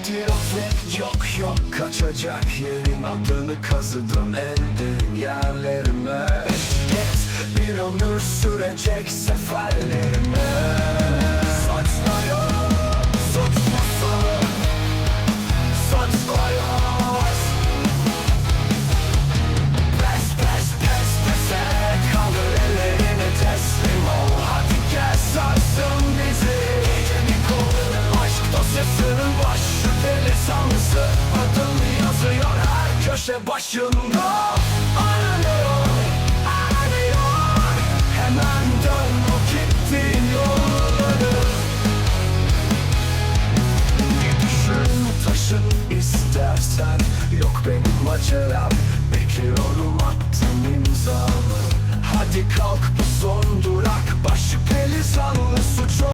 İtiraf yok yok. Kaçacak yerin Adını kazıdım eldim yerlerime. Yes bir ömür sürecekse işte başında Aranıyor, aranıyor Hemen dön o gittiğin yolları. Düşün taşın istersen. Yok benim maceram Bekliyorum attım imzamı. Hadi kalk bu son durak Başı